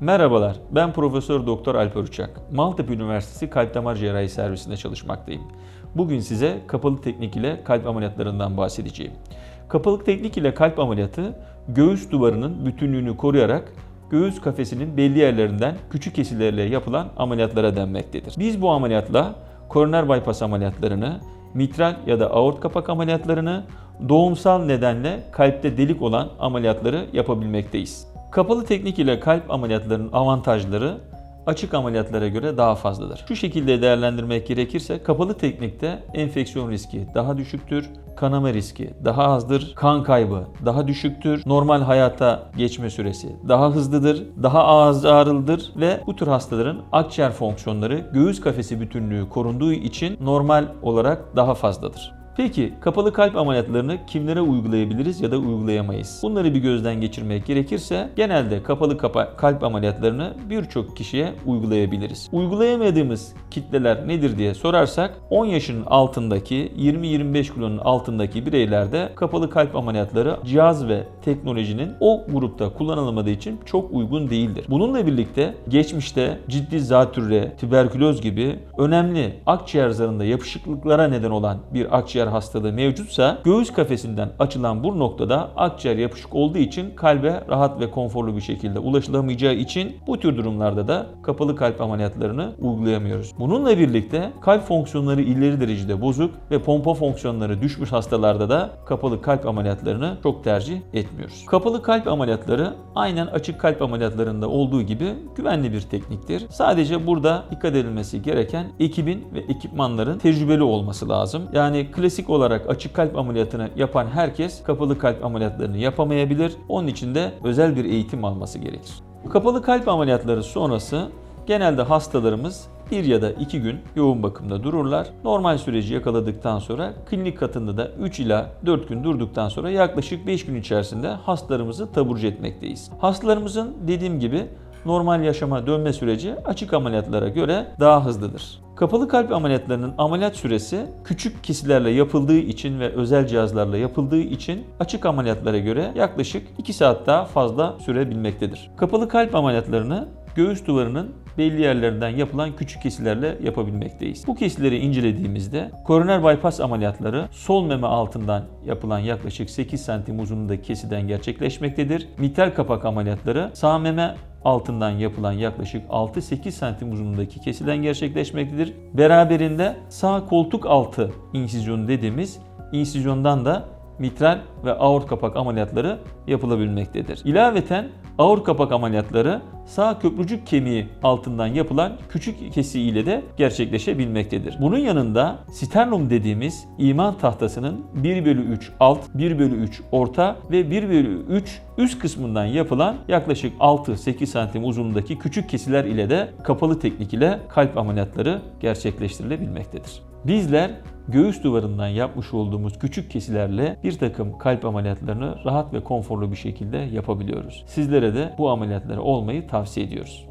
Merhabalar, ben Profesör Doktor Alper Uçak. Maltepe Üniversitesi Kalp Damar Cerrahi Servisinde çalışmaktayım. Bugün size kapalı teknik ile kalp ameliyatlarından bahsedeceğim. Kapalı teknik ile kalp ameliyatı göğüs duvarının bütünlüğünü koruyarak göğüs kafesinin belli yerlerinden küçük kesilerle yapılan ameliyatlara denmektedir. Biz bu ameliyatla koroner bypass ameliyatlarını, mitral ya da aort kapak ameliyatlarını, doğumsal nedenle kalpte delik olan ameliyatları yapabilmekteyiz. Kapalı teknik ile kalp ameliyatlarının avantajları açık ameliyatlara göre daha fazladır. Şu şekilde değerlendirmek gerekirse kapalı teknikte enfeksiyon riski daha düşüktür, kanama riski daha azdır, kan kaybı daha düşüktür, normal hayata geçme süresi daha hızlıdır, daha az ağrılıdır ve bu tür hastaların akciğer fonksiyonları göğüs kafesi bütünlüğü korunduğu için normal olarak daha fazladır. Peki kapalı kalp ameliyatlarını kimlere uygulayabiliriz ya da uygulayamayız? Bunları bir gözden geçirmek gerekirse genelde kapalı kapa- kalp ameliyatlarını birçok kişiye uygulayabiliriz. Uygulayamadığımız kitleler nedir diye sorarsak 10 yaşının altındaki 20-25 kilonun altındaki bireylerde kapalı kalp ameliyatları cihaz ve teknolojinin o grupta kullanılmadığı için çok uygun değildir. Bununla birlikte geçmişte ciddi zatürre, tüberküloz gibi önemli akciğer zarında yapışıklıklara neden olan bir akciğer hastalığı mevcutsa göğüs kafesinden açılan bu noktada akciğer yapışık olduğu için kalbe rahat ve konforlu bir şekilde ulaşılamayacağı için bu tür durumlarda da kapalı kalp ameliyatlarını uygulayamıyoruz. Bununla birlikte kalp fonksiyonları ileri derecede bozuk ve pompa fonksiyonları düşmüş hastalarda da kapalı kalp ameliyatlarını çok tercih etmiyoruz. Kapalı kalp ameliyatları aynen açık kalp ameliyatlarında olduğu gibi güvenli bir tekniktir. Sadece burada dikkat edilmesi gereken ekibin ve ekipmanların tecrübeli olması lazım. Yani klasik olarak açık kalp ameliyatını yapan herkes kapalı kalp ameliyatlarını yapamayabilir. Onun için de özel bir eğitim alması gerekir. Kapalı kalp ameliyatları sonrası genelde hastalarımız bir ya da iki gün yoğun bakımda dururlar. Normal süreci yakaladıktan sonra klinik katında da 3 ila 4 gün durduktan sonra yaklaşık 5 gün içerisinde hastalarımızı taburcu etmekteyiz. Hastalarımızın dediğim gibi normal yaşama dönme süreci açık ameliyatlara göre daha hızlıdır. Kapalı kalp ameliyatlarının ameliyat süresi küçük kesilerle yapıldığı için ve özel cihazlarla yapıldığı için açık ameliyatlara göre yaklaşık 2 saat daha fazla sürebilmektedir. Kapalı kalp ameliyatlarını göğüs duvarının belli yerlerinden yapılan küçük kesilerle yapabilmekteyiz. Bu kesileri incelediğimizde koroner bypass ameliyatları sol meme altından yapılan yaklaşık 8 santim uzunluğundaki kesiden gerçekleşmektedir. Mitral kapak ameliyatları sağ meme altından yapılan yaklaşık 6-8 santim uzunluğundaki kesiden gerçekleşmektedir. Beraberinde sağ koltuk altı insizyonu dediğimiz insizyondan da mitral ve aort kapak ameliyatları yapılabilmektedir. İlaveten aort kapak ameliyatları sağ köprücük kemiği altından yapılan küçük kesi ile de gerçekleşebilmektedir. Bunun yanında sternum dediğimiz iman tahtasının 1 bölü 3 alt, 1 bölü 3 orta ve 1 bölü 3 üst kısmından yapılan yaklaşık 6-8 santim uzunluğundaki küçük kesiler ile de kapalı teknik ile kalp ameliyatları gerçekleştirilebilmektedir. Bizler göğüs duvarından yapmış olduğumuz küçük kesilerle bir takım kalp ameliyatlarını rahat ve konforlu bir şekilde yapabiliyoruz. Sizlere de bu ameliyatları olmayı tavsiye ediyoruz.